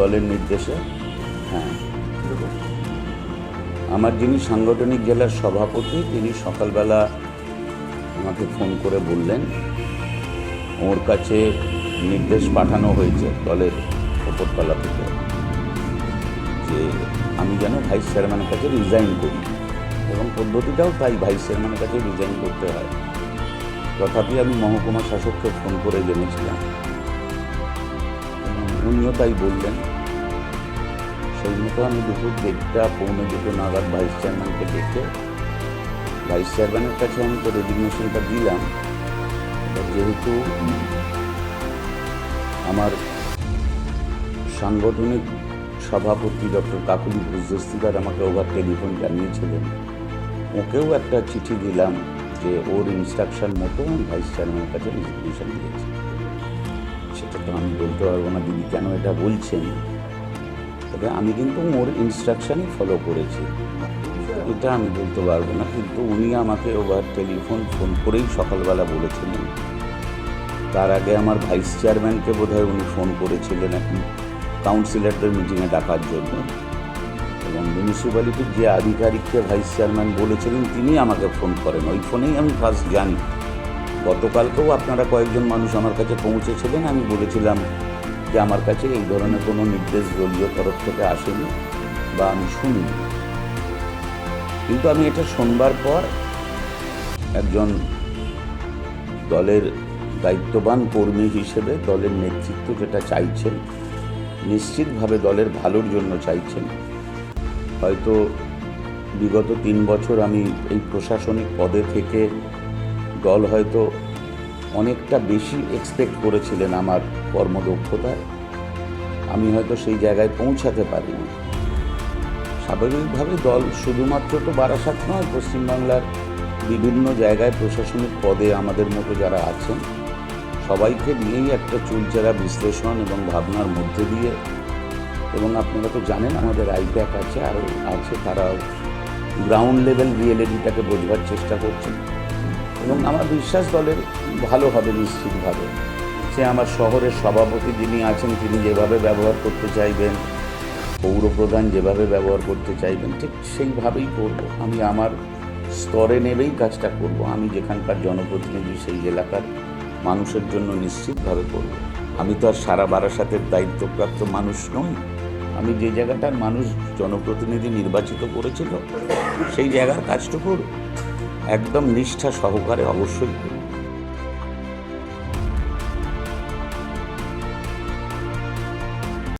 দলের নির্দেশে? হ্যাঁ আমার যিনি সাংগঠনিক জেলার সভাপতি, তিনি সকালবেলা আমাকে ফোন করে বললেন, ওর কাছে নির্দেশ পাঠানো হয়েছে দলের ওপরতলা থেকে, যে আমি যেন ভাইস চেয়ারম্যানের কাছে রিজাইন করি। এবং পদ্ধতিটাও তাই, ভাইস চেয়ারম্যানের কাছে রিজাইন করতে হয়। তথাপি আমি মহকুমা শাসককে ফোন করে জেনেছিলাম। উনিও তাই বললেন। সেই মতো আমি দুপুর দেড়টা, পৌনে দুটো নাগাদ ভাইস চেয়ারম্যানকে ডেকে ভাইস চেয়ারম্যানের কাছে আমি তো রেজিগনেশনটা দিলাম। যেহেতু আমার সাংগঠনিক সভাপতি ডক্টর কাকুলি ঘোষদস্তিকার আমাকে ওভার টেলিফোন জানিয়েছিলেন, ওকেও একটা চিঠি দিলাম যে ওর ইনস্ট্রাকশন মতো ভাইস চেয়ারম্যানের কাছে রেজিগনেশন দিয়েছি। তো আমি বলতে পারব না, দিদি, কেন এটা বলছেন? তবে আমি কিন্তু ওর ইনস্ট্রাকশনই ফলো করেছি। এটা আমি বলতে পারব না, কিন্তু উনি আমাকে ওভার টেলিফোন ফোন করেই সকালবেলা বলেছিলেন। তার আগে আমার ভাইস চেয়ারম্যানকে বোধহয় উনি ফোন করেছিলেন এখন কাউন্সিলরদের মিটিংয়ে ডাকার জন্য। এবং মিউনিসিপ্যালিটির যে আধিকারিককে ভাইস চেয়ারম্যান বলেছিলেন তিনি আমাকে ফোন করেন। ওই ফোনেই আমি ফার্স্ট জানি। গতকালকেও আপনারা কয়েকজন মানুষ আমার কাছে পৌঁছেছিলেন। আমি বলেছিলাম যে আমার কাছে এই ধরনের কোনো নির্দেশ দলীয় তরফ থেকে আসেনি বা আমি শুনিনি। কিন্তু আমি এটা শোনবার পর একজন দলের দায়িত্ববান কর্মী হিসেবে দলের নেতৃত্ব যেটা চাইছেন, নিশ্চিতভাবে দলের ভালোর জন্য চাইছেন। হয়তো বিগত তিন বছর আমি এই প্রশাসনিক পদে থেকে দল হয়তো অনেকটা বেশি এক্সপেক্ট করেছিলেন আমার কর্মদক্ষতায় আমি হয়তো সেই জায়গায় পৌঁছাতে পারিনি। স্বাভাবিকভাবে দল শুধুমাত্র তো বারাসাত নয়, পশ্চিমবাংলার বিভিন্ন জায়গায় প্রশাসনিক পদে আমাদের মতো যারা আছেন, সবাইকে নিয়েই একটা চুলচেরা বিশ্লেষণ এবং ভাবনার মধ্যে দিয়ে এবং আপনারা তো জানেন আমাদের আইপ্যাক আছে, আরও আছে, তারাও গ্রাউন্ড লেভেল রিয়েলিটিটাকে বোঝবার চেষ্টা করছেন। এবং আমার বিশ্বাস দলের ভালো হবে নিশ্চিতভাবে। সে আমার শহরের সভাপতি যিনি আছেন, তিনি যেভাবে ব্যবহার করতে চাইবেন, পৌরপ্রধান যেভাবে ব্যবহার করতে চাইবেন, ঠিক সেইভাবেই করব। আমি আমার স্তরে নেবেই কাজটা করব। আমি যেখানকার জনপ্রতিনিধি সেই এলাকার মানুষের জন্য নিশ্চিতভাবে করব। আমি তো আর সারা বারাসাতের দায়িত্বপ্রাপ্ত মানুষ নই। আমি যে জায়গাটার মানুষ জনপ্রতিনিধি নির্বাচিত করেছিল, সেই জায়গার কাজটুকুর একদম নিষ্ঠা সহকারে অবশ্যই